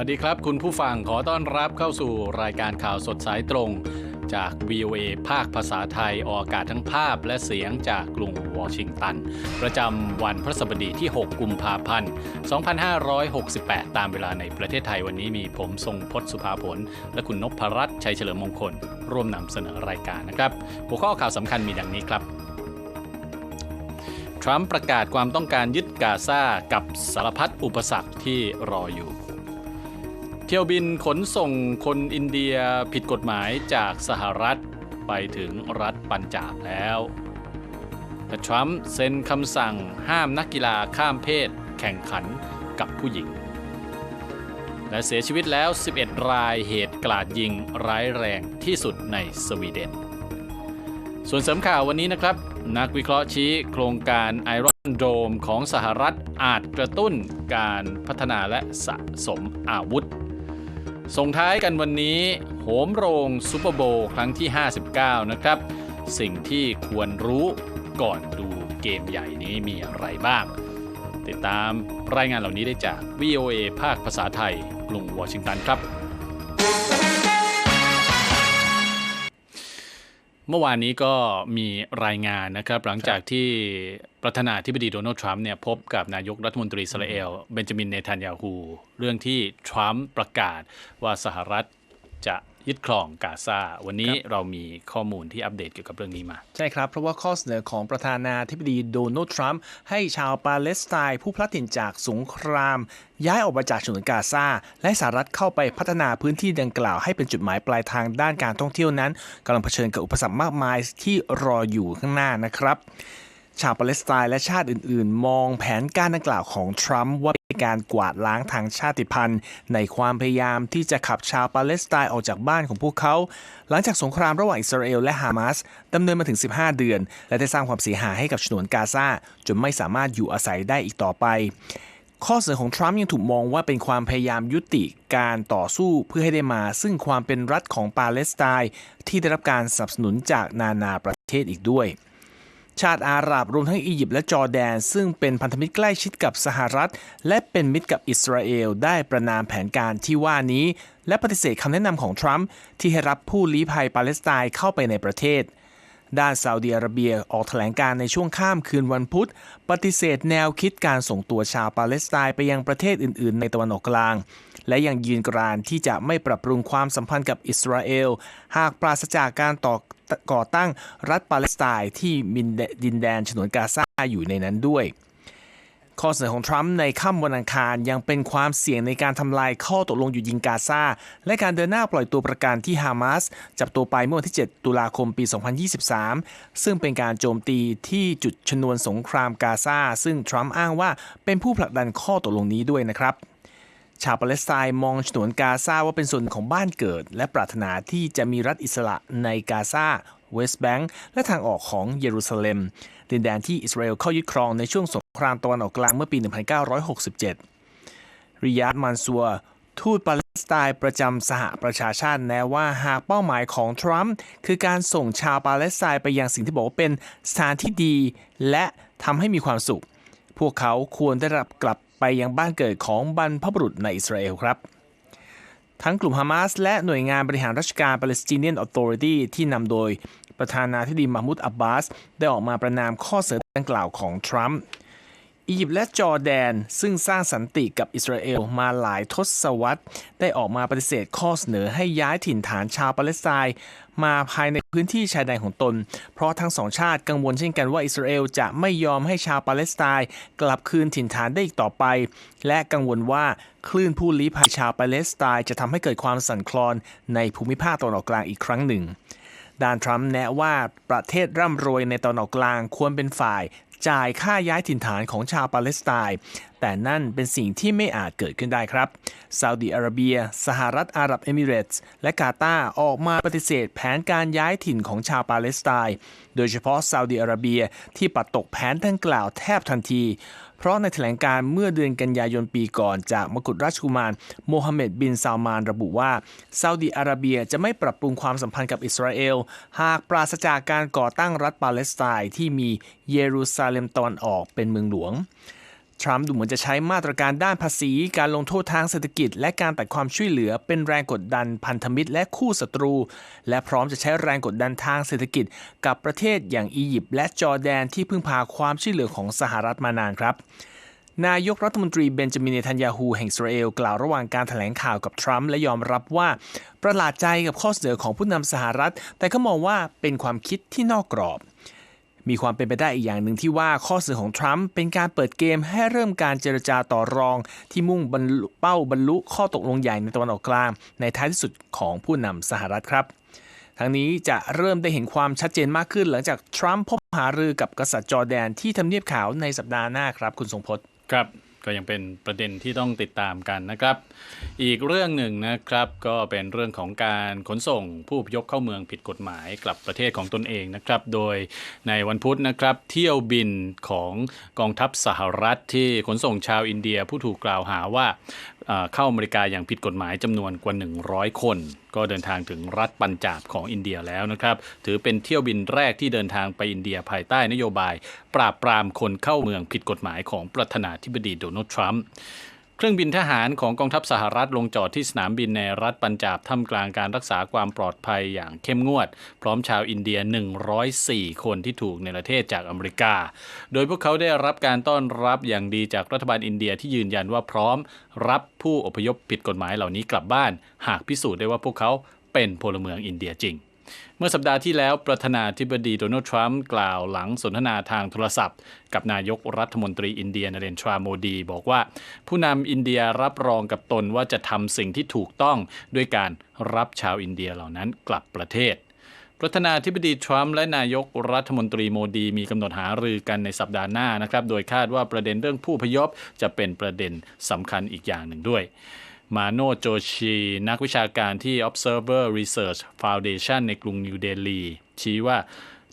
สวัสดีครับ คุณผู้ฟังขอต้อนรับเข้าสู่รายการข่าวสดสายตรง จาก VOA ภาคภาษาไทย ออกอากาศทั้งภาพและเสียงจากกรุงวอชิงตัน ประจำวันพฤหัสบดีที่ 6 กุมภาพันธ์ 2568 ตามเวลาในประเทศไทยวันนี้มีผมทรงพศสุภาผล และคุณนพรัตน์ชัยเฉลิมมงคล ร่วมนำเสนอรายการนะครับ หัวข้อข่าวสำคัญมีดังนี้ครับทรัมป์ประกาศความต้องการยึดกาซากับสารพัดอุปสรรคที่รออยู่ เที่ยวบินขนส่งคนอินเดียผิดกฎหมายจากสหรัฐไปถึงรัฐปัญจาบแล้วและทรัมป์เซ็นคำสั่งห้ามนักกีฬาข้ามเพศแข่งขันกับผู้หญิง และเสียชีวิตแล้ว 11 รายเหตุกลาดยิงร้ายแรงที่สุดในสวีเดน ส่วนเสริมข่าววันนี้นะครับ นักวิเคราะห์ชี้โครงการไอรอนโดมของสหรัฐอาจกระตุ้นการพัฒนาและสะสมอาวุธ ส่งท้ายกันวันนี้ โหมโรงซูเปอร์โบครั้งที่ 59 นะครับ สิ่งที่ควรรู้ก่อนดูเกมใหญ่นี้มีอะไรบ้าง ติดตามรายงานเหล่านี้ได้จาก VOA ภาคภาษาไทยกรุงวอชิงตันครับ เมื่อวานนี้ก็มีรายงานนะครับ หลังจากที่ประธานาธิบดีโดนัลด์ทรัมป์เนี่ยพบกับนายกรัฐมนตรีอิสราเอลเบนจามินเนทันยาฮูเรื่องที่ทรัมป์ประกาศว่าสหรัฐจะ ยึดครองกาซาวันนี้เรามีข้อมูลที่อัปเดตเกี่ยวกับเรื่องนี้มา ใช่ครับ เพราะว่าข้อเสนอของประธานาธิบดีโดนัลด์ทรัมป์ให้ชาวปาเลสไตน์ผู้พลัดถิ่นจากสงคราม ย้ายออกมาจากฉนวนกาซาและสหรัฐเข้าไปพัฒนาพื้นที่ดังกล่าวให้เป็นจุดหมายปลายทางด้านการท่องเที่ยวนั้นกำลังเผชิญกับอุปสรรคมากมายที่รออยู่ข้างหน้านะครับ ชาวปาเลสไตน์และชาติอื่นๆ มองแผนการดังกล่าวของทรัมป์ว่าเป็นการกวาดล้างทางชาติพันธุ์ ในความพยายามที่จะขับชาวปาเลสไตน์ออกจากบ้านของพวกเขา หลังจากสงครามระหว่างอิสราเอลและฮามาสดำเนินมาถึง 15 เดือน และได้สร้างความเสียหายให้กับฉนวนกาซาจนไม่สามารถอยู่อาศัยได้อีกต่อไปข้อเสนอของทรัมป์ยังถูกมองว่าเป็นความพยายามยุติการต่อสู้เพื่อให้ได้มา ซึ่งความเป็นรัฐของปาเลสไตน์ที่ได้รับการสนับสนุนจากนานาประเทศอีกด้วย ชาติอาหรับรวมทั้งอียิปต์และจอร์แดน ซึ่งเป็นพันธมิตรใกล้ชิดกับสหรัฐ และเป็นมิตรกับอิสราเอลได้ประนามแผนการที่ว่านี้ และปฏิเสธคำแนะนำของทรัมป์ที่ให้รับผู้ลี้ภัยปาเลสไตน์เข้าไปในประเทศด้านซาอุดิอาระเบียออกแถลงการในช่วงข้ามคืนวันพุธ ปฏิเสธแนวคิดการส่งตัวชาวปาเลสไตน์ไปยังประเทศอื่น ๆ ในตะวันออกกลาง และยังยืนกรานที่จะไม่ปรับปรุงความสัมพันธ์กับอิสราเอล หากปราศจากการต่อ ก่อตั้งรัฐปาเลสไตน์ที่มินดดินแดนฉนวนกาซาอยู่ในนั้นด้วย ข้อเสนอของทรัมป์ในค่ำวันอังคารยังเป็นความเสี่ยงในการทำลายข้อตกลงหยุดยิงกาซาและการเดินหน้าปล่อยตัวประกันที่ฮามาสจับตัวไปเมื่อวันที่ 7 ตุลาคมปี 2023 ซึ่งเป็นการโจมตีที่จุดชนวนสงครามกาซาซึ่งทรัมป์อ้างว่าเป็นผู้ผลักดันข้อตกลงนี้ด้วยนะครับ ชาวปาเลสไตน์มองฉนวนกาซาว่าเป็นส่วนของบ้านเกิด และปรารถนาที่จะมีรัฐอิสระในกาซาเวสต์แบงก์และทางออกของเยรูซาเล็ม ดินแดนที่อิสราเอลเข้ายึดครองในช่วงสงครามตะวันออกกลางเมื่อปี 1967 ริยาดมันซัวทูตปาเลสไตน์ประจำสหประชาชาติแนะว่าหากเป้าหมายของทรัมป์คือการส่งชาวปาเลสไตน์ไปยังสิ่งที่บอกว่าเป็นสถานที่ดี และทำให้มีความสุข พวกเขาควรได้รับกลับ ไปยังบ้านเกิดของบรรพบุรุษในอิสราเอลครับ ทั้งกลุ่มฮามาสและหน่วยงานบริหารราชการ Palestinian Authority ที่นำโดยประธานาธิบดีมามุดอับบาส ได้ออกมาประนามข้อเสนอดังกล่าวของทรัมป์อียิปต์และจอร์แดน ซึ่งสร้างสันติกับอิสราเอลมาหลายทศวรรษ ได้ออกมาปฏิเสธข้อเสนอให้ย้ายถิ่นฐานชาวปาเลสไตน์ มาภายในพื้นที่ชายแดนของตน เพราะทั้งสองชาติกังวลเช่นกันว่าอิสราเอลจะไม่ยอมให้ชาวปาเลสไตน์กลับคืนถิ่นฐานได้อีกต่อไป และกังวลว่าคลื่นผู้ลี้ภัยชาวปาเลสไตน์จะทำให้เกิดความสั่นคลอนในภูมิภาคตะวันออกกลางอีกครั้งหนึ่งด้านทรัมป์แนะว่าประเทศร่ำรวยในตอนออกกลางควรเป็นฝ่าย จ่ายค่าย้ายถิ่นฐานของชาวปาเลสไตน์แต่นั่นเป็นสิ่งที่ไม่อาจเกิดขึ้นได้ครับซาอุดีอาระเบีย สหรัฐอาหรับเอมิเรตส์ และกาตาร์ออกมาปฏิเสธแผนการย้ายถิ่นของชาวปาเลสไตน์ โดยเฉพาะซาอุดีอาระเบียที่ปัดตกแผนดังกล่าวแทบทันที เพราะในแถลงการเมื่อเดือนกันยายนปีก่อนจากมกุฎราชกุมารโมฮัมเหม็ดบินซาวมานระบุว่าซาอุดีอาระเบียจะไม่ปรับปรุงความสัมพันธ์กับอิสราเอล หากปราศจากการก่อตั้งรัฐปาเลสไตน์ที่มีเยรูซาเล็มตอนออกเป็นเมืองหลวง ทรัมป์ดูเหมือนจะใช้มาตรการด้านภาษี การลงโทษทางเศรษฐกิจ และการตัดความช่วยเหลือเป็นแรงกดดันพันธมิตรและคู่ศัตรู และพร้อมจะใช้แรงกดดันทางเศรษฐกิจ กับประเทศอย่างอียิปต์และจอร์แดนที่พึ่งพาความช่วยเหลือของสหรัฐมานานครับนายกรัฐมนตรีเบนจามินเนทันยาฮูแห่งอิสราเอลกล่าวระหว่างการแถลงข่าวกับทรัมป์และยอมรับว่า ประหลาดใจกับข้อเสนอของผู้นำสหรัฐ แต่ก็มองว่าเป็นความคิดที่นอกกรอบ มีความเป็นไปได้อีกอย่างหนึ่งที่ว่าข้อเสนอของทรัมป์เป็นการเปิดเกมให้เริ่มการเจรจาต่อรอง ที่มุ่งบรรลุเป้าบรรลุข้อตกลงใหญ่ในตะวันออกกลาง ในท้ายที่สุดของผู้นำสหรัฐครับ ทั้งนี้จะเริ่มได้เห็นความชัดเจนมากขึ้น หลังจากทรัมป์พบหารือกับกษัตริย์จอร์แดนที่ทำเนียบขาวในสัปดาห์หน้าครับคุณทรงพจน์ครับ ก็ยังเป็นประเด็นที่ต้องติดตามกันนะครับ อีกเรื่องหนึ่งนะครับก็เป็นเรื่องของการขนส่งผู้พยพเข้าเมืองผิดกฎหมายกลับประเทศของตนเองนะครับ โดยในวันพุธนะครับ เที่ยวบินของกองทัพสหรัฐที่ขนส่งชาวอินเดียผู้ถูกกล่าวหาว่า เข้าอเมริกาอย่างผิดกฎหมายจำนวนกว่า 100 คน ก็เดินทางถึงรัฐปัญจาบของอินเดียแล้วนะครับ ถือเป็นเที่ยวบินแรกที่เดินทางไปอินเดียภายใต้นโยบาย ปราบปรามคนเข้าเมืองผิดกฎหมายของประธานาธิบดีโดนัลด์ทรัมป์ เครื่องบินทหารของกองทัพสหรัฐลงจอดที่สนามบินในรัฐปัญจาบท่ามกลางการรักษาความปลอดภัยอย่างเข้มงวด พร้อมชาวอินเดีย 104 คนที่ถูกในประเทศจากอเมริกา โดยพวกเขาได้รับการต้อนรับอย่างดีจากรัฐบาลอินเดียที่ยืนยันว่าพร้อม รับผู้อพยพผิดกฎหมายเหล่านี้กลับบ้าน หากพิสูจน์ได้ว่าพวกเขาเป็นพลเมืองอินเดียจริง เมื่อสัปดาห์ที่แล้วประธานาธิบดีโดนัลด์ทรัมป์กล่าวหลังสนทนาทางโทรศัพท์ กับนายกรัฐมนตรีอินเดียนเรนทราโมดี บอกว่า ผู้นำอินเดียรับรองกับตนว่าจะทำสิ่งที่ถูกต้องด้วยการรับชาวอินเดียเหล่านั้นกลับประเทศประธานาธิบดีทรัมป์และนายกรัฐมนตรีโมดี มีกำหนดหารือกันในสัปดาห์หน้านะครับ โดยคาดว่าประเด็นเรื่องผู้พยพจะเป็นประเด็นสำคัญอีกอย่างหนึ่งด้วย มาโนโจชี นักวิชาการที่ Observer Research Foundation ในกรุงนิวเดลี ชี้ว่า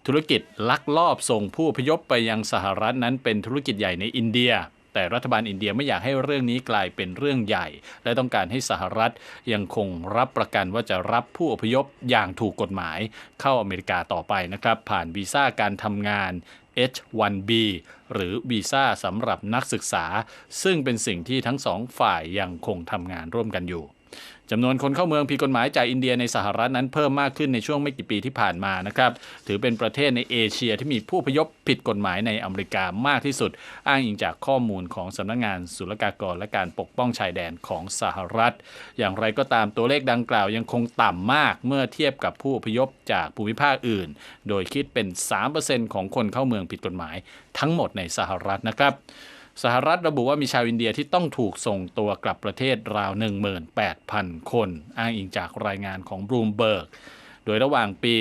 ธุรกิจลักลอบส่งผู้อพยพไปยังสหรัฐนั้นเป็นธุรกิจใหญ่ในอินเดีย แต่รัฐบาลอินเดียไม่อยากให้เรื่องนี้กลายเป็นเรื่องใหญ่ และต้องการให้สหรัฐยังคงรับประกันว่าจะรับผู้อพยพอย่างถูกกฎหมายเข้าอเมริกาต่อไปนะครับ ผ่านวีซ่าการทำงาน H1B หรือวีซ่าสำหรับนักศึกษา ซึ่งเป็นสิ่งที่ทั้งสองฝ่ายยังคงทำงานร่วมกันอยู่ จำนวนคนเข้าเมืองผิดกฎหมายจากอินเดียในสหรัฐนั้นเพิ่มมากขึ้นในช่วงไม่กี่ปีที่ผ่านมานะครับ ถือเป็นประเทศในเอเชียที่มีผู้พยพผิดกฎหมายในอเมริกามากที่สุด อ้างอิงจากข้อมูลของสำนักงานศุลกากรและการปกป้องชายแดนของสหรัฐ อย่างไรก็ตามตัวเลขดังกล่าวยังคงต่ำมากเมื่อเทียบกับผู้พยพจากภูมิภาคอื่น โดยคิดเป็น 3%ของคนเข้าเมืองผิดกฎหมายทั้งหมดในสหรัฐนะครับ สหรัฐระบุว่ามีชาวอินเดียที่ต้องถูกส่งตัวกลับประเทศราว 18,000 คน อ้างอิงจากรายงานของบ o ูมเบิร์ก โดยระหว่างปี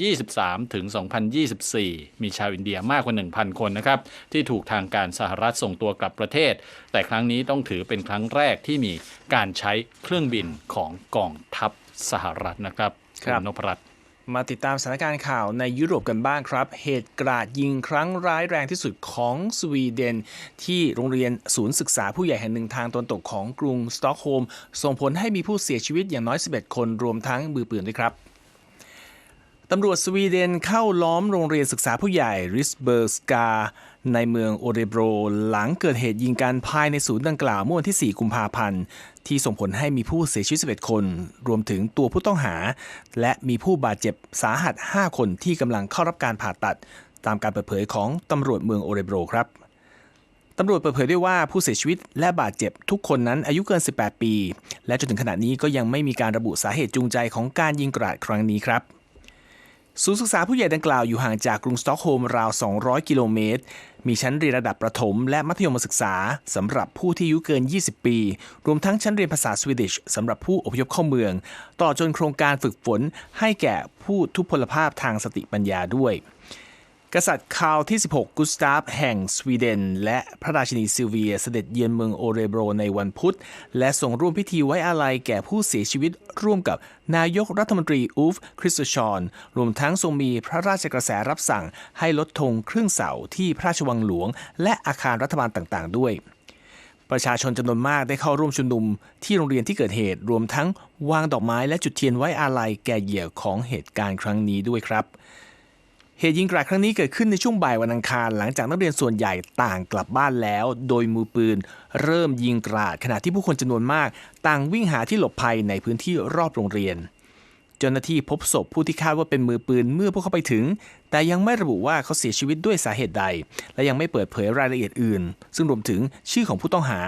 2023 ถึง 2024 มีชาวอินเดียมากกว่า 1,000 คนนะครับ ที่ถูกทางการสหรัฐส่งตัวกลับประเทศ แต่ครั้งนี้ต้องถือเป็นครั้งแรกที่มีการใช้เครื่องบินของกองทัพสหรัฐนะครับครับณนพรัตน์ มาติดตามสถานการณ์ข่าวในยุโรปกันบ้างครับ เหตุกราดยิงครั้งร้ายแรงที่สุดของสวีเดน ที่โรงเรียนศูนย์ศึกษาผู้ใหญ่แห่งหนึ่งทางตอนตกของกรุงสตอกโฮล์มส่งผลให้มีผู้เสียชีวิตอย่างน้อย 11 คนรวมทั้งมือปืนด้วยครับตำรวจสวีเดนเข้าล้อมโรงเรียนศึกษาผู้ใหญ่ริสเบิร์สกา ในเมืองโอเรโบร หลังเกิดเหตุยิงกันภายในศูนย์ดังกล่าวเมื่อวันที่ 4 กุมภาพันธ์ ที่ส่งผลให้มีผู้เสียชีวิต 11 คน รวมถึงตัวผู้ต้องหา และมีผู้บาดเจ็บสาหัส 5 คนที่กำลังเข้ารับการผ่าตัด ตามการเปิดเผยของตำรวจเมืองโอเรโบรครับตำรวจเปิดเผยด้วยว่าผู้เสียชีวิตและบาดเจ็บทุกคนนั้นอายุเกิน 18 ปี และจนถึงขณะนี้ก็ยังไม่มีการระบุสาเหตุจูงใจของการยิงกราดครั้งนี้ครับ ศูนย์ศึกษาผู้ใหญ่ดังกล่าวอยู่ห่างจากกรุงสตอกโฮล์มราว 200 กิโลเมตร มีชั้นเรียนระดับประถมและมัธยมศึกษาสำหรับผู้ที่อายุเกิน 20 ปี รวมทั้งชั้นเรียนภาษาสวีดิชสำหรับผู้อพยพเข้าเมืองต่อจนโครงการฝึกฝนให้แก่ผู้ทุพพลภาพทางสติปัญญาด้วย กษัตริย์คาร์ลที่ 16 กุสตาฟแห่งสวีเดน และพระราชินีซิลเวียเสด็จเยือนเมืองโอเรโบรในวันพุธ และส่งร่วมพิธีไว้อาลัยแก่ผู้เสียชีวิตร่วมกับนายกรัฐมนตรีอูฟคริสตชอน รวมทั้งทรงมีพระราชกระแสรับสั่งให้ลดธงครึ่งเสาที่พระราชวังหลวง และอาคารรัฐบาลต่างๆ ด้วย ประชาชนจำนวนมากได้เข้าร่วมชุมนุมที่โรงเรียนที่เกิดเหตุ รวมทั้งวางดอกไม้และจุดเทียนไว้อาลัยแก่เหยื่อของเหตุการณ์ครั้งนี้ด้วยครับ เหตุยิงกราดครั้งนี้เกิดขึ้นในช่วงบ่ายวันอังคาร หลังจากนักเรียนส่วนใหญ่ต่างกลับบ้านแล้ว โดยมือปืน เริ่มยิงกราดขณะที่ผู้คนจำนวนมาก ต่างวิ่งหาที่หลบภัยในพื้นที่รอบโรงเรียน เจ้าหน้าที่พบศพผู้ที่คาดว่าเป็นมือปืนเมื่อพวกเขาไปถึง แต่ยังไม่ระบุว่าเขาเสียชีวิตด้วยสาเหตุใด และยังไม่เปิดเผยรายละเอียดอื่น ซึ่งรวมถึงชื่อของผู้ต้องหา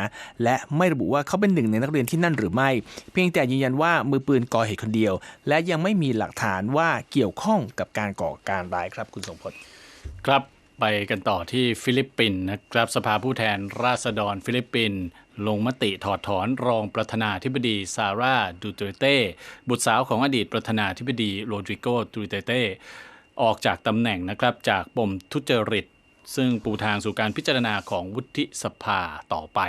และไม่ระบุว่าเขาเป็นหนึ่งในนักเรียนที่นั่นหรือไม่ เพียงแต่ยืนยันว่ามือปืนก่อเหตุคนเดียว และยังไม่มีหลักฐานว่าเกี่ยวข้องกับการก่อการร้ายครับคุณทรงพลครับไปกันต่อที่ฟิลิปปินส์นะครับสภาผู้แทนราษฎรฟิลิปปินส์ ลงมติถอดถอนรองประธานาธิบดีซาร่าดูเตเต้ บุตรสาวของอดีตประธานาธิบดีโรดริโกดูเตเต้ ออกจากตำแหน่งนะครับจากปมทุจริต ซึ่งปูทางสู่การพิจารณาของวุฒิสภาต่อไป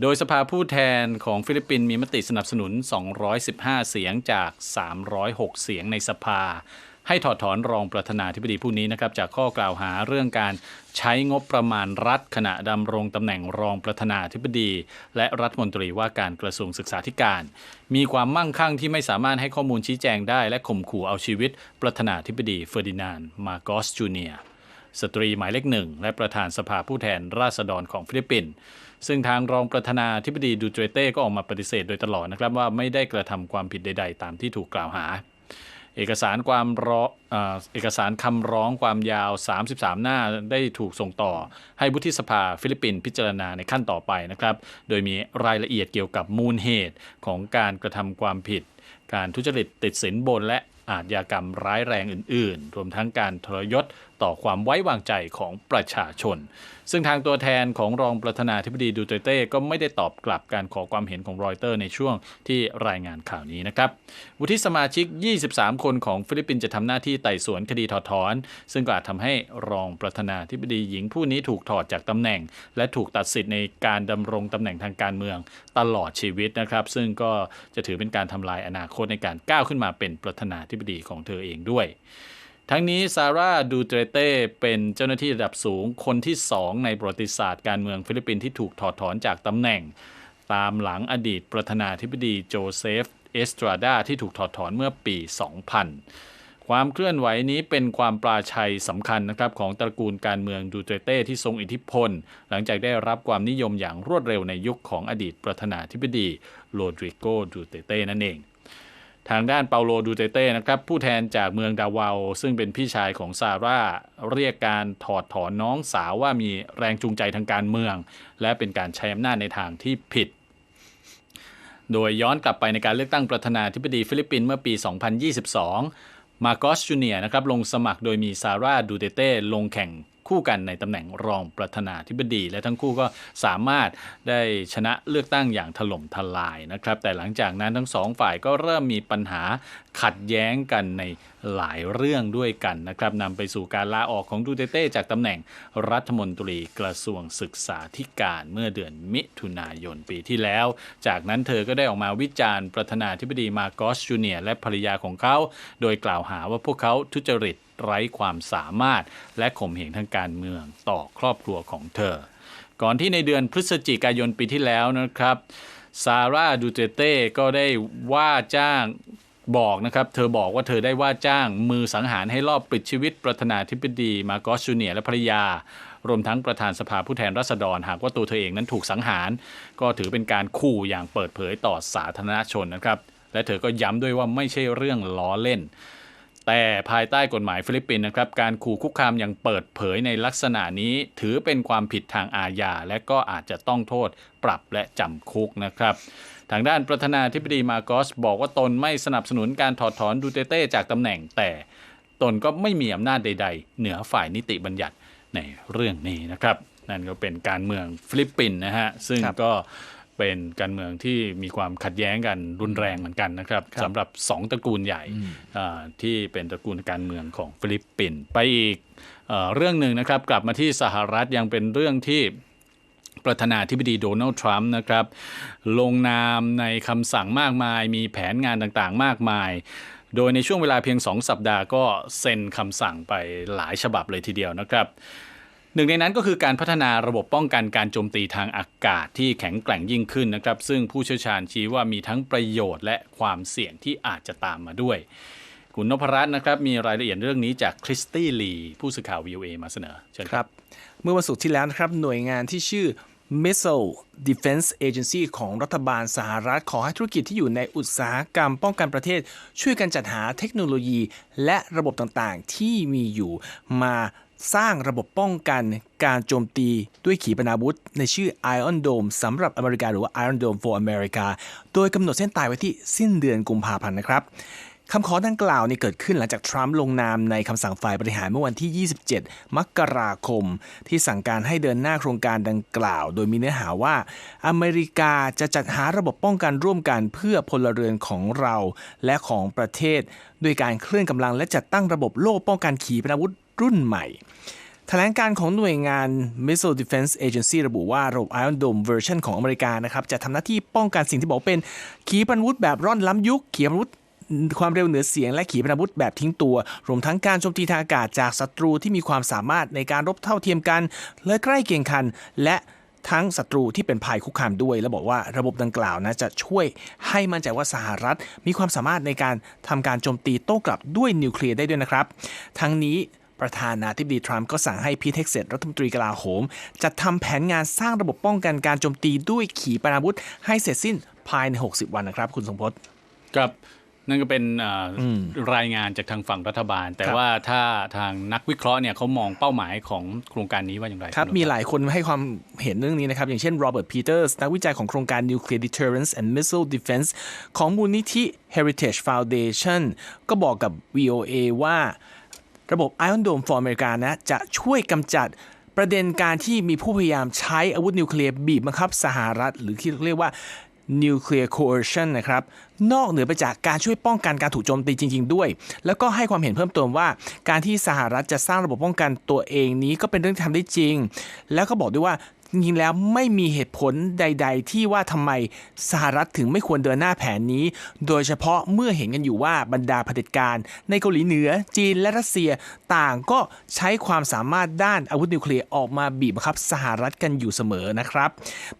โดยสภาผู้แทนของฟิลิปปินส์มีมติสนับสนุน 215 เสียงจาก 306 เสียงในสภาให้ถอดถอนรองประธานาธิบดีผู้นี้นะครับจากข้อกล่าวหาเรื่องการ ใช้งบประมาณรัฐขณะดำรงตำแหน่งรองประธานาธิบดี และรัฐมนตรีว่าการกระทรวงศึกษาธิการ มีความมั่งคั่งที่ไม่สามารถให้ข้อมูลชี้แจงได้ และข่มขู่เอาชีวิต ประธานาธิบดีเฟอร์ดินานด์มาโกสจูเนียสตรีหมายเลขหนึ่งและประธานสภาผู้แทนราษฎรของฟิลิปปินส์ซึ่งทางรองประธานาธิบดีดูเตเต้ก็ออกมาปฏิเสธโดยตลอดนะครับว่าไม่ได้กระทำความผิดใด ๆ ตามที่ถูกกล่าวหา เอกสารความร้องเอ่อเอกสารคำร้องความยาว 33 หน้าได้ถูกส่งต่อ ให้วุฒิสภาฟิลิปปินส์พิจารณาในขั้นต่อไปนะครับ โดยมีรายละเอียดเกี่ยวกับมูลเหตุของการกระทำความผิด การทุจริตติดสินบนและอาชญากรรมร้ายแรงอื่น ๆ รวมทั้งการทรยศต่อความไว้วางใจของประชาชน ซึ่งทางตัวแทนของรองประธานาธิบดีดูเตเต้ก็ไม่ได้ตอบกลับการขอความเห็นของรอยเตอร์ในช่วงที่รายงานข่าวนี้นะครับวุฒิสมาชิก 23 คนของฟิลิปปินส์จะทำหน้าที่ไต่สวนคดีถอดถอน ซึ่งก็อาจทำให้รองประธานาธิบดีหญิงผู้นี้ถูกถอดจากตำแหน่ง และถูกตัดสิทธิ์ในการดำรงตำแหน่งทางการเมืองตลอดชีวิตนะครับ ซึ่งก็จะถือเป็นการทำลายอนาคตในการก้าวขึ้นมาเป็นประธานาธิบดีของเธอเองด้วย ทั้งนี้ซาร่าดูเตเต้เป็นเจ้าหน้าที่ระดับสูงคนที่2ในประวัติศาสตร์การเมืองฟิลิปปินส์ที่ถูกถอดถอนจากตำแหน่ง ตามหลังอดีตประธานาธิบดีโจเซฟ เอสตราดาที่ถูกถอดถอนเมื่อปี 2000 ความเคลื่อนไหวนี้เป็นความปลาชัยสำคัญนะครับของตระกูลการเมืองดูเตเต้ที่ทรงอิทธิพล หลังจากได้รับความนิยมอย่างรวดเร็วในยุคของอดีตประธานาธิบดีโรดริโกดูเตเต้นั่นเอง ทางด้านเปาโลดูเตเต้นะครับผู้แทนจากเมืองดาวาวซึ่งเป็นพี่ชายของซาร่า เรียกการถอดถอนน้องสาวว่ามีแรงจูงใจทางการเมือง และเป็นการใช้อำนาจในทางที่ผิด โดยย้อนกลับไปในการเลือกตั้งประธานาธิบดีฟิลิปปินส์เมื่อปี 2022 มาโกสจูเนียนะครับลงสมัครโดยมีซาร่าดูเตเต้ลงแข่ง คู่กันในตำแหน่งรองประธานาธิบดี และทั้งคู่ก็สามารถได้ชนะเลือกตั้งอย่างถล่มทลายนะครับ แต่หลังจากนั้นทั้งสองฝ่ายก็เริ่มมีปัญหา ขัดแย้งกันในหลายเรื่องด้วยกันนะครับนำไปสู่การลาออกของดูเตเต้จากตำแหน่งรัฐมนตรีกระทรวงศึกษาธิการเมื่อเดือนมิถุนายนปีที่แล้ว จากนั้นเธอก็ได้ออกมาวิจารณ์ประธานาธิบดีมาโกสจูเนียและภรรยาของเขา โดยกล่าวหาว่าพวกเขาทุจริตไร้ความสามารถ และข่มเหงทางการเมืองต่อครอบครัวของเธอ ก่อนที่ในเดือนพฤศจิกายนปีที่แล้วนะครับซาร่าดูเตเต้ก็ได้ว่าจ้าง บอกนะครับเธอบอกว่าเธอได้ว่าจ้างมือสังหารให้รอบปลิดชีวิตประธานาธิบดีมาโกสจูเนียและภรรยารวมทั้งประธานสภาผู้แทนราษฎร หากว่าตัวเธอเองนั้นถูกสังหาร ก็ถือเป็นการขู่อย่างเปิดเผยต่อสาธารณชนนะครับ และเธอก็ย้ำด้วยว่าไม่ใช่เรื่องล้อเล่น แต่ภายใต้กฎหมายฟิลิปปินส์นะครับ การขู่คุกคามอย่างเปิดเผยในลักษณะนี้ ถือเป็นความผิดทางอาญาและก็อาจจะต้องโทษปรับและจำคุกนะครับ ทางด้านประธานาธิบดีมาโกสบอกว่าตนไม่สนับสนุนการถอดถอนดูเตเต้จากตำแหน่ง แต่ตนก็ไม่มีอำนาจใด ๆ เหนือฝ่ายนิติบัญญัติในเรื่องนี้นะครับ นั่นก็เป็นการเมืองฟิลิปปินส์นะฮะซึ่งก็ เป็นการเมืองที่มีความขัดแย้งกันรุนแรงเหมือนกันนะครับครับสำหรับสองตระกูลใหญ่อ่าที่เป็นตระกูลการเมืองของฟิลิปปินส์ไปอีกเออเรื่องหนึ่งนะครับ กลับมาที่สหรัฐยังเป็นเรื่องที่ประธานาธิบดีโดนัลด์ทรัมป์นะครับ ลงนามในคำสั่งมากมาย มีแผนงานต่างๆ มากมายโดยในช่วงเวลาเพียง 2 สัปดาห์ก็เซ็นคำสั่งไปหลายฉบับเลยทีเดียวนะครับ หนึ่งในนั้นก็คือการพัฒนาระบบป้องกันการโจมตีทางอากาศที่แข็งแกร่งยิ่งขึ้นนะครับ ซึ่งผู้เชี่ยวชาญชี้ว่ามีทั้งประโยชน์และความเสี่ยงที่อาจจะตามมาด้วย คุณนพรัตน์นะครับมีรายละเอียดเรื่องนี้จากคริสตี้ลีผู้สื่อข่าว VOA มาเสนอเชิญครับบเมื่อวันศุกร์ที่แล้วนะครับหน่วยงานที่ชื่อ Missile Defense Agency ของรัฐบาลสหรัฐขอให้ธุรกิจที่อยู่ในอุตสาหกรรมป้องกันประเทศ ช่วยกันจัดหาเทคโนโลยีและระบบต่างๆ ที่มีอยู่มา สร้างระบบป้องกันการโจมตีด้วยขีปนาวุธ ในชื่อ Iron Dome สำหรับอเมริกาหรือว่า Iron Dome for America โดยกำหนดเส้นตายไว้ที่สิ้นเดือนกุมภาพันธ์นะครับคำขอดังกล่าวนี่เกิดขึ้นหลังจากทรัมป์ลงนามในคำสั่งฝ่ายบริหารเมื่อวันที่ 27 มกราคม ที่สั่งการให้เดินหน้าโครงการดังกล่าว โดยมีเนื้อหาว่า อเมริกาจะจัดหาระบบป้องกันร่วมกันเพื่อพลเรือนของเราและของประเทศ ด้วยการเคลื่อนกำลังและจัดตั้งระบบโล่ป้องกันขีปนาวุธ รุ่นใหม่แถลงการของหน่วยงาน Missile Defense Agency ระบุว่าระบบ Iron Dome เวอร์ชันของอเมริกานะครับจะทำหน้าที่ป้องกันสิ่งที่บอกเป็น ขีปนาวุธแบบร่อนล้ำยุค ขีปนาวุธความเร็วเหนือเสียงและขีปนาวุธแบบทิ้งตัว รวมทั้งการโจมตีทางอากาศจากศัตรูที่มีความสามารถในการรบเท่าเทียมกันและใกล้เคียงกัน และทั้งศัตรูที่เป็นภัยคุกคามด้วย และบอกว่าระบบดังกล่าวนะจะช่วยให้มั่นใจว่าสหรัฐ มีความสามารถในการทำการโจมตีโต้กลับด้วยนิวเคลียร์ได้ด้วยนะครับ ทั้งนี้ ประธานาธิบดีทรัมป์ก็สั่งให้พีทเท็กเซตรัฐมนตรีกลาโหม จัดทำแผนงานสร้างระบบป้องกันการโจมตีด้วยขีปนาวุธ ให้เสร็จสิ้นภายใน 60 วันนะครับ คุณสมพศครับนั่นก็เป็นเอ่ออรายงานจากทางฝั่งรัฐบาล แต่ครับว่าถ้าทางนักวิเคราะห์เนี่ยเขามองเป้าหมายของโครงการนี้ว่าอย่างไรครับณนพมีหลายคนให้ความเห็นเรื่องนี้นะครับ อย่างเช่นโรเบิร์ตพีเตอร์สนักวิจัยของโครงการ Nuclear Deterrence and Missile Defense ของมูลนิธิ Heritage Foundation ก็บอกกับ VOA ว่า ระบบ Iron Dome for America นะจะช่วยกำจัดประเด็นการที่มีผู้พยายามใช้อาวุธนิวเคลียร์บีบบังคับสหรัฐ หรือที่เรียกว่า Nuclear Coercion นะครับ นอกเหนือไปจากการช่วยป้องกันการถูกโจมตีจริง ๆ ด้วย แล้วก็ให้ความเห็นเพิ่มเติมว่า การที่สหรัฐจะสร้างระบบป้องกันตัวเองนี้ก็เป็นเรื่องที่ทำได้จริง แล้วก็บอกด้วยว่า จริงๆแล้วไม่มีเหตุผลใด ๆ ที่ว่าทำไมสหรัฐถึงไม่ควรเดินหน้าแผนนี้ โดยเฉพาะเมื่อเห็นกันอยู่ว่าบรรดาเผด็จการในเกาหลีเหนือจีนและรัสเซียต่างก็ใช้ความสามารถด้านอาวุธนิวเคลียร์ออกมาบีบบังคับสหรัฐกันอยู่เสมอนะครับ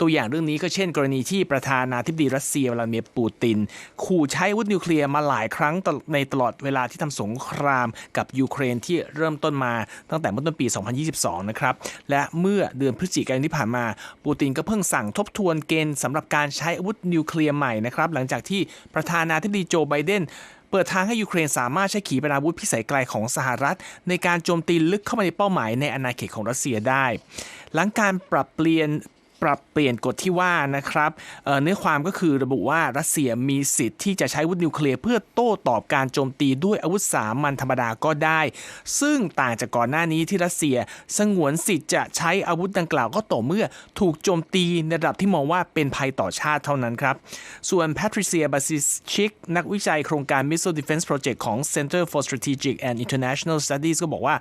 ตัวอย่างเรื่องนี้ก็เช่น กรณีที่ประธานาธิบดีรัสเซียวลาดิเมียร์ปูติน ขู่ใช้อาวุธนิวเคลียร์มาหลายครั้งในตลอดเวลาที่ทำสงครามกับยูเครนที่เริ่มต้นมาตั้งแต่เมื่อต้นปี 2022 นะครับและเมื่อเดือนพฤศจิกายนที่ผ่านมา ปูตินก็เพิ่งสั่งทบทวนเกณฑ์สำหรับการใช้อาวุธนิวเคลียร์ใหม่นะครับหลังจากที่ประธานาธิบดีโจไบเดนเปิดทางให้ยูเครนสามารถใช้ขีปนาวุธพิสัยไกลของสหรัฐ ในการโจมตีลึกเข้ามาในเป้าหมายในอาณาเขตของรัสเซียได้ หลังการปรับเปลี่ยน ปรับเปลี่ยนกฎที่ว่านะครับเนื้อความก็คือระบุว่ารัสเซียมีสิทธิ์ที่จะใช้อาวุธนิวเคลียร์เพื่อโต้ตอบการโจมตีด้วยอาวุธสามัญธรรมดาก็ได้ ซึ่งต่างจากก่อนหน้านี้ที่รัสเซียสงวนสิทธิ์จะใช้อาวุธดังกล่าวก็ต่อเมื่อถูกโจมตีในระดับที่มองว่าเป็นภัยต่อชาติเท่านั้นครับ ส่วนแพทริเซียบาซิชิก นักวิจัยโครงการ Missile Defense Project ของ Center for Strategic and International Studies ก็บอกว่า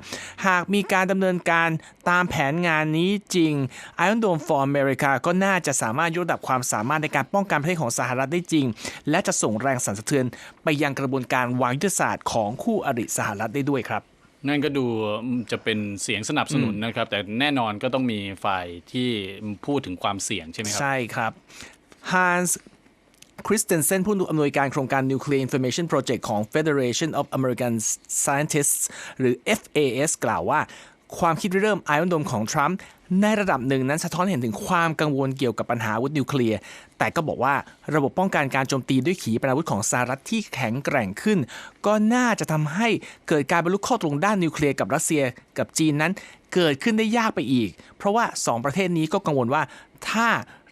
หากมีการดำเนินการตามแผนงานนี้จริง Iron Dome for America ก็น่าจะสามารถยกระดับความสามารถในการป้องกันประเทศของสหรัฐได้จริง และจะส่งแรงสั่นสะเทือนไปยังกระบวนการวางยุทธศาสตร์ของคู่อริสหรัฐได้ด้วยครับนั่นก็ดูจะเป็นเสียงสนับสนุนนะครับ แต่แน่นอนก็ต้องมีฝ่ายที่พูดถึงความเสี่ยงใช่ไหมครับ ใช่ครับ Hans Christensen ผู้อำนวยการโครงการ Nuclear Information Project ของ Federation of American Scientists หรือ FAS กล่าวว่า ความคิดเริ่ม Iron Dome ของทรัมป์ในระดับหนึ่งนั้นสะท้อนเห็นถึงความกังวลเกี่ยวกับปัญหาวุธนิวเคลียร์ แต่ก็บอกว่าระบบป้องกันการโจมตีด้วยขีปนาวุธของสหรัฐที่แข็งแกร่งขึ้น ก็น่าจะทำให้เกิดการบรรลุข้อตกลงด้านนิวเคลียร์กับรัสเซียกับจีนนั้น เกิดขึ้นได้ยากไปอีก เพราะว่า 2 ประเทศนี้ก็กังวลว่าถ้า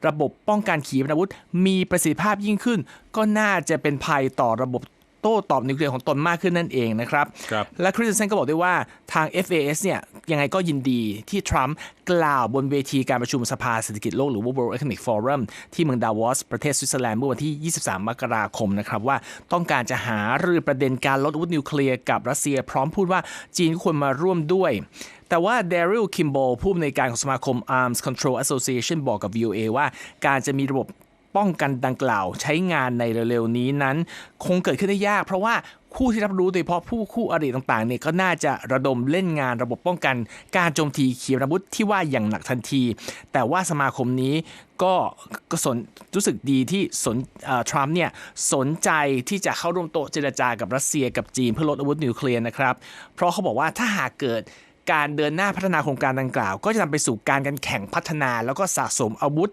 ระบบป้องกันขีปนาวุธมีประสิทธิภาพยิ่งขึ้น ก็น่าจะเป็นภัยต่อระบบ โต้ตอบนิวเคลียร์ของตนมากขึ้นนั่นเองนะครับครับและคริสเตนเซนก็บอกด้วยว่าทาง FAS เนี่ยยังไงก็ยินดีที่ทรัมป์กล่าวบนเวทีการประชุมสภาเศรษฐกิจโลกหรือว่า World Economic Forum ที่เมืองดาวอสประเทศสวิตเซอร์แลนด์เมื่อวันที่ 23 มกราคมนะครับว่าต้องการจะหารือประเด็นการลดอาวุธนิวเคลียร์กับรัสเซีย พร้อมพูดว่าจีนควรมาร่วมด้วยแต่ว่าเดริลคิมโบผู้อำนวยการของสมาคม Arms Control Association บอกกับ VOA ว่าการจะมีระบบ ป้องกันดังกล่าวใช้งานในเร็วๆนี้นั้น คงเกิดขึ้นได้ยาก เพราะว่าคู่ที่รับรู้โดยเฉพาะผู้คู่อริต่างๆเนี่ยก็น่าจะระดมเล่นงานระบบป้องกัน การโจมตีขีปนาวุธที่ว่าอย่างหนักทันที แต่ว่าสมาคมนี้ก็ก็สนรู้สึกดีที่สนทรัมป์เนี่ยสนใจที่จะเข้าร่วมโต๊ะเจรจากับรัสเซียกับจีนเพื่อลดอาวุธนิวเคลียร์นะครับ เพราะเขาบอกว่าถ้าหากเกิด การเดินหน้าพัฒนาโครงการดังกล่าว ก็จะนำไปสู่การกันแข่งพัฒนาแล้วก็สะสมอาวุธ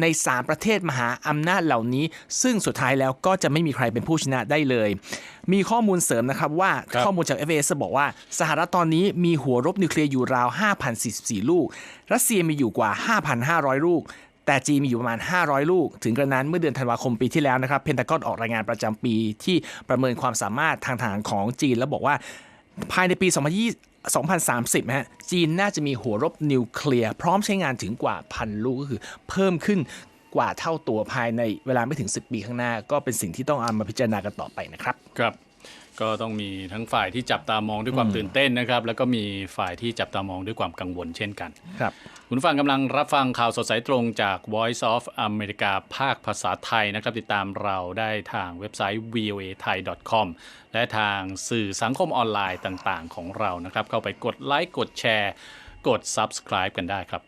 ใน3ประเทศมหาอำนาจเหล่านี้ ซึ่งสุดท้ายแล้วก็จะไม่มีใครเป็นผู้ชนะได้เลย มีข้อมูลเสริมนะครับว่าครับข้อมูลจาก FAS บอกว่า สหรัฐตอนนี้มีหัวรบนิวเคลียร์อยู่ราว 5,044 ลูก รัสเซียมีอยู่กว่า 5,500 ลูกแต่จีนมีอยู่ประมาณ 500 ลูก ถึงกระนั้นเมื่อเดือนธันวาคมปีที่แล้วนะครับ เพนทากอนออกรายงานประจำปีที่ประเมินความสามารถทางทหารของจีน แล้วบอกว่าภายในปี 2020 2030ฮะจีนน่าจะมีหัวรบนิวเคลียร์ พร้อมใช้งานถึงกว่าพันลูกก็คือเพิ่มขึ้นกว่าเท่าตัวภายในเวลาไม่ถึง 10 ปีข้างหน้า ก็เป็นสิ่งที่ต้องเอามาพิจารณากันต่อไปนะครับ ครับ ก็ต้องมีทั้งฝ่ายที่จับตามองด้วยความตื่นเต้นนะครับ แล้วก็มีฝ่ายที่จับตามองด้วยความกังวลเช่นกัน ครับ คุณผู้ฟังกำลังรับฟังข่าวสดสายตรงจาก Voice of America ภาคภาษาไทยนะครับ ติดตามเราได้ทางเว็บไซต์ voa thai com และทางสื่อสังคมออนไลน์ต่างๆ ของเรานะครับ เข้าไปกดไลค์กดแชร์ กด Subscribe กันได้ครับ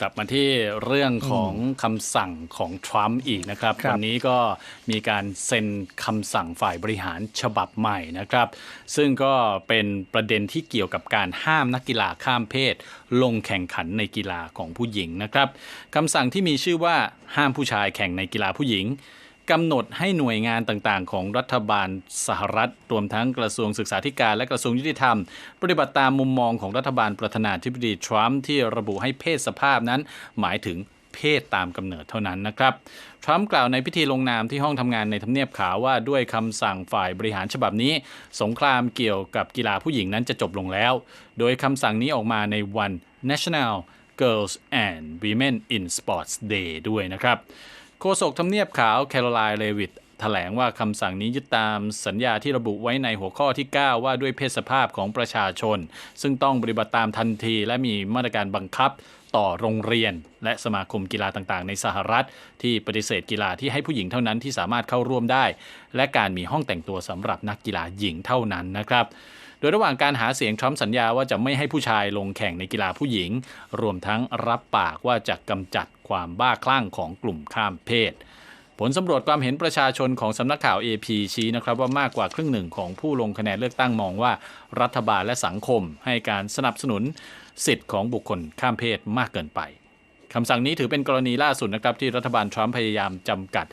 กลับมาที่เรื่องของคำสั่งของทรัมป์อีกนะครับครับวันนี้ก็มีการเซ็นคำสั่งฝ่ายบริหารฉบับใหม่นะครับ ซึ่งก็เป็นประเด็นที่เกี่ยวกับการห้ามนักกีฬาข้ามเพศ ลงแข่งขันในกีฬาของผู้หญิงนะครับคำสั่งที่มีชื่อว่าห้ามผู้ชายแข่งในกีฬาผู้หญิง กำหนดให้หน่วยงานต่างๆ ของรัฐบาลสหรัฐ รวมทั้งกระทรวงศึกษาธิการและกระทรวงยุติธรรม ปฏิบัติตามมุมมองของรัฐบาลประธานาธิบดีทรัมป์ที่ระบุให้เพศสภาพนั้นหมายถึงเพศตามกำเนิดเท่านั้นนะครับ ทรัมป์กล่าวในพิธีลงนามที่ห้องทำงานในทำเนียบขาวว่าด้วยคำสั่งฝ่ายบริหารฉบับนี้ สงครามเกี่ยวกับกีฬาผู้หญิงนั้นจะจบลงแล้ว โดยคำสั่งนี้ออกมาในวัน National Girls and Women in Sports Day ด้วยนะครับ โฆษกทำเนียบขาวแคโรไลน์เลวิตแถลงว่าคำสั่งนี้ยึดตามสัญญาที่ระบุไว้ในหัวข้อที่ 9 ว่าด้วยเพศสภาพของประชาชน ซึ่งต้องปฏิบัติตามทันทีและมีมาตรการบังคับต่อโรงเรียน และสมาคมกีฬาต่างๆ ในสหรัฐ ที่ปฏิเสธกีฬาที่ให้ผู้หญิงเท่านั้นที่สามารถเข้าร่วมได้ และการมีห้องแต่งตัวสำหรับนักกีฬาหญิงเท่านั้นนะครับ โดยระหว่างการหาเสียงทรัมป์สัญญาว่าจะไม่ให้ผู้ชายลงแข่งในกีฬาผู้หญิง รวมทั้งรับปากว่าจะกำจัดความบ้าคลั่งของกลุ่มข้ามเพศ ผลสำรวจความเห็นประชาชนของสำนักข่าว AP ชี้นะครับว่ามากกว่าครึ่งหนึ่งของผู้ลงคะแนนเลือกตั้งมองว่า รัฐบาลและสังคมให้การสนับสนุนสิทธิ์ของบุคคลข้ามเพศมากเกินไปคำสั่งนี้ถือเป็นกรณีล่าสุดนะครับที่รัฐบาลทรัมป์พยายามจำกัด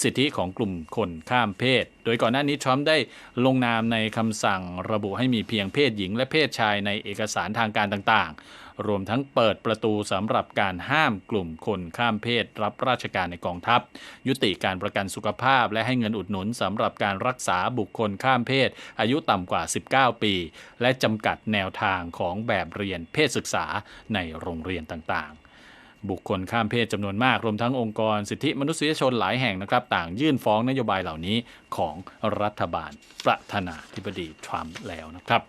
สิทธิของกลุ่มคนข้ามเพศ โดยก่อนหน้านี้ทรัมป์ได้ลงนามในคำสั่งระบุให้มีเพียงเพศหญิงและเพศชายในเอกสารทางการต่างๆ รวมทั้งเปิดประตูสำหรับการห้ามกลุ่มคนข้ามเพศ รับราชการในกองทัพ ยุติการประกันสุขภาพ และให้เงินอุดหนุนสำหรับการรักษาบุคคลข้ามเพศ อายุต่ำกว่า 19 ปี และจำกัดแนวทางของแบบเรียนเพศศึกษาในโรงเรียนต่างๆ บุคคลข้ามเพศจำนวนมาก รวมทั้งองค์กรสิทธิมนุษยชนหลายแห่งนะครับ ต่างยื่นฟ้องนโยบายเหล่านี้ของรัฐบาลประธานาธิบดีทรัมป์แล้วนะครับ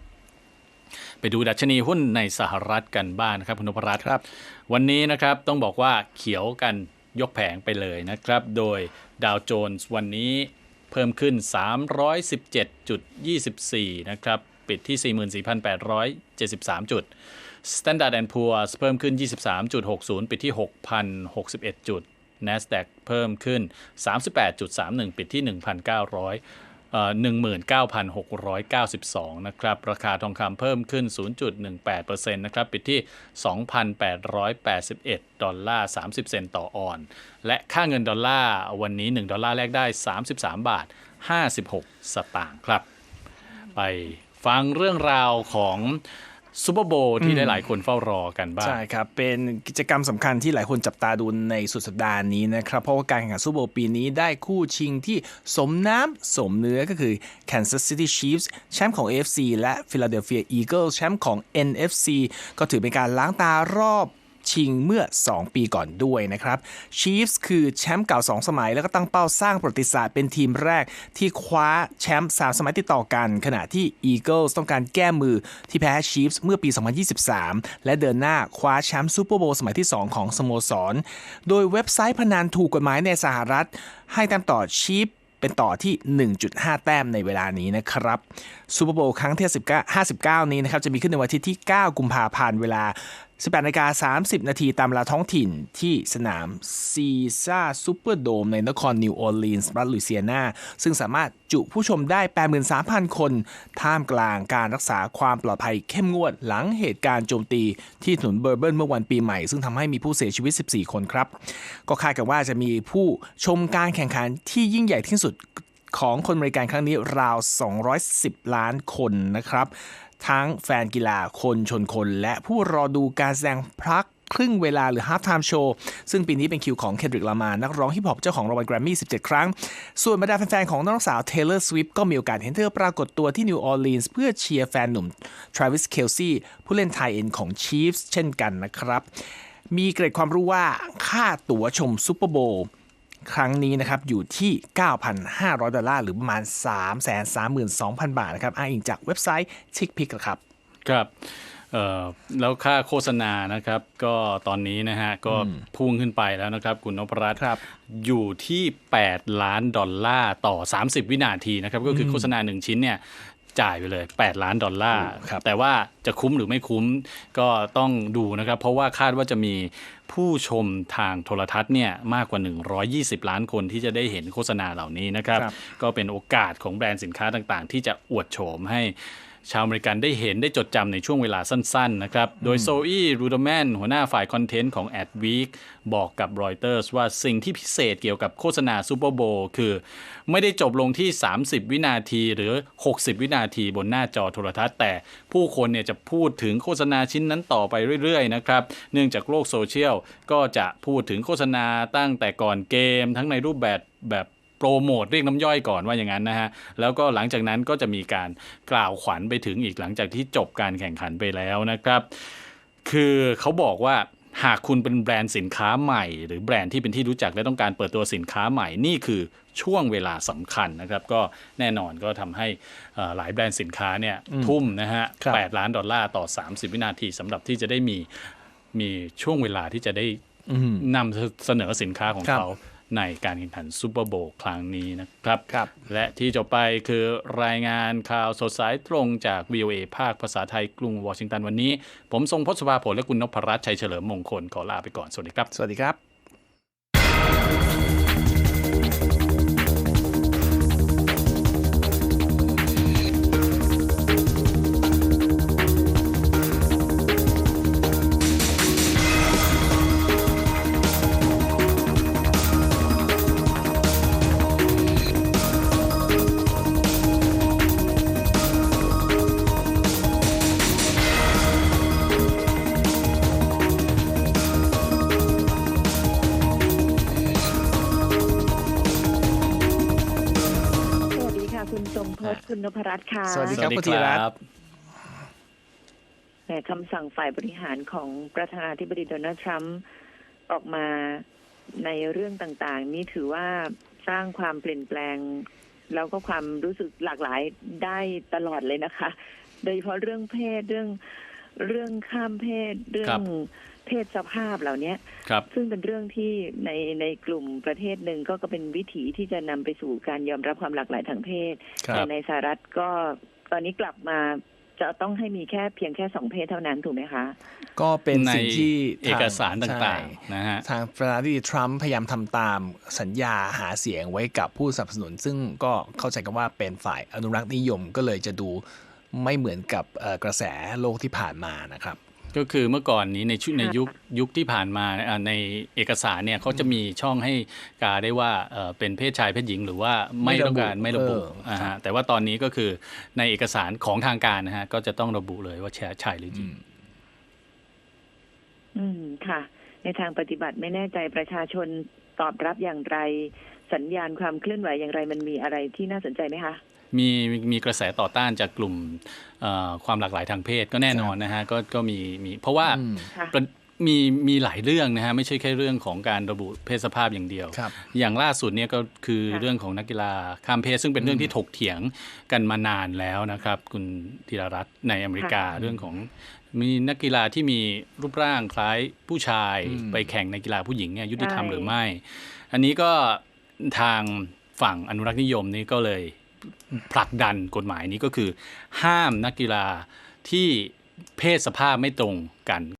ไปดูดัชนีหุ้นในสหรัฐกันบ้างนะครับคุณนพรัตน์ครับ วันนี้นะครับต้องบอกว่าเขียวกันยกแผงไปเลยนะครับ โดยดาวโจนส์วันนี้เพิ่มขึ้น 317.24 นะครับ ปิดที่ 44,873 จุด Standard Poor's เพิ่มขึ้น 23.60 ปิดที่ 6,061 จุด NASDAQ เพิ่มขึ้น 38.31 ปิดที่ 1,900เอ่อ19,692 นะครับ ราคาทองคำเพิ่มขึ้น 0.18%นะครับ ปิดที่ 2,881 ดอลลาร์ 30 เซนต์ต่อออน และค่าเงินดอลลาร์วันนี้ 1 ดอลลาร์แลกได้ 33 บาท 56 สตางค์ครับ ไปฟังเรื่องราวของ ซูเปอร์โบว์ที่หลายๆคนเฝ้ารอกันบ้าง ใช่ครับ เป็นกิจกรรมสำคัญที่หลายคนจับตาดูในสุดสัปดาห์นี้นะครับ เพราะว่าการแข่งขันซูเปอร์โบว์ปีนี้ได้คู่ชิงที่สมน้ำสมเนื้อก็คือ Kansas City Chiefs แชมป์ของ AFC และ Philadelphia Eagles แชมป์ของ NFC ก็ถือเป็นการล้างตารอบ ชิงเมื่อ 2 ปีก่อนด้วยนะครับ Chiefs คือแชมป์เก่า 2 สมัย แล้วก็ตั้งเป้าสร้างประวัติศาสตร์เป็นทีมแรกที่คว้าแชมป์3สมัยติดต่อกัน ขณะที่ Eagles ต้องการแก้มือที่แพ้ Chiefs เมื่อปี 2023 และเดินหน้าคว้าแชมป์ซูเปอร์โบว์สมัยที่ 2 ของสโมสร โดยเว็บไซต์พนันถูกกฎหมายในสหรัฐ ให้ต้มต่อ Chiefs เป็นต่อที่ 1.5 แต้มในเวลานี้นะครับซูเปอร์โบว์ครั้งที่59นี้นะครับ จะมีขึ้นในวันทิตย์ที่ 9 กุมภาพันธ์เวลา 18นาฬิกา30 นาทีตามเวลาท้องถิ่นที่สนามซีซ่าซูเปอร์โดมในนครนิวออร์ลีนส์รัฐลุยเซียนาซึ่งสามารถจุผู้ชมได้ 83,000 คน ท่ามกลางการรักษาความปลอดภัยเข้มงวดหลังเหตุการณ์โจมตีที่ถนนเบอร์เบิลเมื่อวันปีใหม่ ซึ่งทำให้มีผู้เสียชีวิต 14 คนครับ ก็คาดกันว่าจะมีผู้ชมการแข่งขันที่ยิ่งใหญ่ที่สุด ของคนบริการครั้งนี้ราว 210 ล้านคนนะครับ ทั้งแฟนกีฬาคนชนคนและผู้รอดูการแสดงพักครึ่งเวลาหรือ half time show ซึ่งปีนี้เป็นคิวของเคนดริกลามานักร้องฮิปฮอปเจ้าของรางวัลแกรมมี่ 17 ครั้ง ส่วนบรรดาแฟนๆ ของน้องสาว Taylor Swift ก็มีโอกาสเห็นเธอปรากฏตัวที่นิวออร์ลีนส์เพื่อเชียร์แฟนหนุ่ม Travis Kelce ผู้เล่นไทยเอ็นของ Chiefs เช่นกันนะครับ มีเกร็ดความรู้ว่าค่าตั๋วชมซูเปอร์โบว์ ครั้งนี้นะครับอยู่ที่ 9,500 ดอลลาร์หรือประมาณ 332,000 บาทนะครับอ้างอิงจากเว็บไซต์ TickPick ครับครับเอ่อแล้วค่าโฆษณานะครับ ก็ตอนนี้นะฮะก็พุ่งขึ้นไปแล้วนะครับ คุณนพรัตน์ครับอยู่ที่ 8 ล้านดอลลาร์ต่อ 30 วินาทีนะครับ ก็คือโฆษณา 1 ชิ้นเนี่ย จ่ายไปเลย 8 ล้านดอลลาร์ครับแต่ว่าจะคุ้มหรือไม่คุ้มก็ต้องดูนะครับ เพราะว่าคาดว่าจะมีผู้ชมทางโทรทัศน์เนี่ยมากกว่า 120 ล้านคนที่จะได้เห็นโฆษณาเหล่านี้นะครับครับก็เป็นโอกาสของแบรนด์สินค้าต่างๆ ที่จะอวดโฉมให้ ชาวอเมริกันได้เห็นได้จดจำในช่วงเวลาสั้นๆนะครับ โดยโซอี้รูดแมนหัวหน้าฝ่ายคอนเทนต์ของ Adweek บอกกับ Reuters ว่าสิ่งที่พิเศษเกี่ยวกับโฆษณาซูเปอร์โบว์คือ ไม่ได้จบลงที่ 30 วินาทีหรือ 60 วินาทีบนหน้าจอโทรทัศน์ แต่ผู้คนเนี่ยจะพูดถึงโฆษณาชิ้นนั้นต่อไปเรื่อยๆนะครับ เนื่องจากโลกโซเชียลก็จะพูดถึงโฆษณาตั้งแต่ก่อนเกม ทั้งในรูปแบบแบบ โปรโมทเรียกน้ำย่อยก่อนว่าอย่างนั้นนะฮะ แล้วก็หลังจากนั้นก็จะมีการกล่าวขวัญไปถึงอีกหลังจากที่จบการแข่งขันไปแล้วนะครับ คือเขาบอกว่าหากคุณเป็นแบรนด์สินค้าใหม่ หรือแบรนด์ที่เป็นที่รู้จักและต้องการเปิดตัวสินค้าใหม่นี่คือช่วงเวลาสำคัญนะครับ ก็แน่นอนก็ทำให้เอ่อหลายแบรนด์สินค้าเนี่ยทุ่มนะฮะครับ8ล้านดอลลาร์ต่อ 30 วินาทีสำหรับที่จะได้มีมีช่วงเวลาที่จะได้นำเสนอสินค้าของครับเขา ในการแข่งขันซูเปอร์โบว์ครั้งนี้นะครับครับและที่จบไปคือรายงานข่าวสดสายตรงจาก VOA ภาคภาษาไทยกรุงวอชิงตันวันนี้ ผมทรงพศภาผลและคุณนพรัตน์ชัยเฉลิมมงคลขอลาไปก่อน สวัสดีครับ สวัสดีครับ ค่ะคุณทรงพจน์คุณนพรัตน์ค่ะสวัสดีครับคุณธีรัตน์แต่คำสั่งฝ่ายบริหารของประธานาธิบดีโดนัลด์ทรัมป์ออกมาในเรื่องต่างๆ นี้ถือว่าสร้างความเปลี่ยนแปลง แล้วก็ความรู้สึกหลากหลายได้ตลอดเลยนะคะ โดยเฉพาะเรื่องเพศเรื่องเรื่องข้ามเพศเรื่อครังบ เพศสภาพเหล่านี้ครับ ซึ่งเป็นเรื่องที่ในในกลุ่มประเทศหนึ่งก็ก็เป็นวิถีที่จะนำไปสู่การยอมรับความหลากหลายทางเพศครับแต่ในสหรัฐก็ตอนนี้กลับมาจะต้องให้มีแค่เพียงแค่สองเพศเท่านั้นถูกไหมคะ ก็เป็นในสิ่งที่เอกสารทต่างใช่ๆนะฮะทางประธานาธิบดีทรัมป์พยายามทำตามสัญญาหาเสียงไว้กับผู้สนับสนุน ซึ่งก็เข้าใจกันว่าเป็นฝ่ายอนุรักษ์นิยมก็เลยจะดูไม่เหมือนกับเอ่อกระแสโลกที่ผ่านมานะครับ ก็คือเมื่อก่อนนี้ในชุดในยุคยุคที่ผ่านมาอ่าในเอกสารเนี่ยเขาจะมีช่องให้กาได้ว่าเอ่อเป็นเพศชายเพศหญิง หรือว่าไม่ไม่ระบุต้องการไม่ระบุเอออ่าฮะแต่ว่าตอนนี้ก็คือในเอกสารของทางการนะฮะก็จะต้องระบุเลยว่าชายชายหรือหญิงอืมค่ะ ในทางปฏิบัติไม่แน่ใจประชาชนตอบรับอย่างไร สัญญาณความเคลื่อนไหวอย่างไรมันมีอะไรที่น่าสนใจไหมคะ มีมีกระแสต่อต้านจากกลุ่มเอ่อความหลากหลายทางเพศก็แน่นอนนะฮะก็ก็มีมีเพราะว่าอืมค่ะประมีมีหลายเรื่องนะฮะไม่ใช่แค่เรื่องของการระบุเพศสภาพอย่างเดียวครับอย่างล่าสุดเนี่ยก็คือค่ะเรื่องของนักกีฬาข้ามเพศซึ่งเป็นเรื่องที่ถกเถียงกันมานานแล้วนะครับ คุณธีรรัตน์ในอเมริกาเรื่องของมีนักกีฬาที่มีรูปร่างคล้ายผู้ชายอืมไปแข่งในกีฬาผู้หญิงเนี่ยยุติธรรมใช่หรือไม่ อันนี้ก็ทางฝั่งอนุรักษ์นิยมนี่ก็เลย ผลักดันกฎหมายนี้ก็คือ ห้ามนักกีฬาที่เพศสภาพไม่ตรงกัน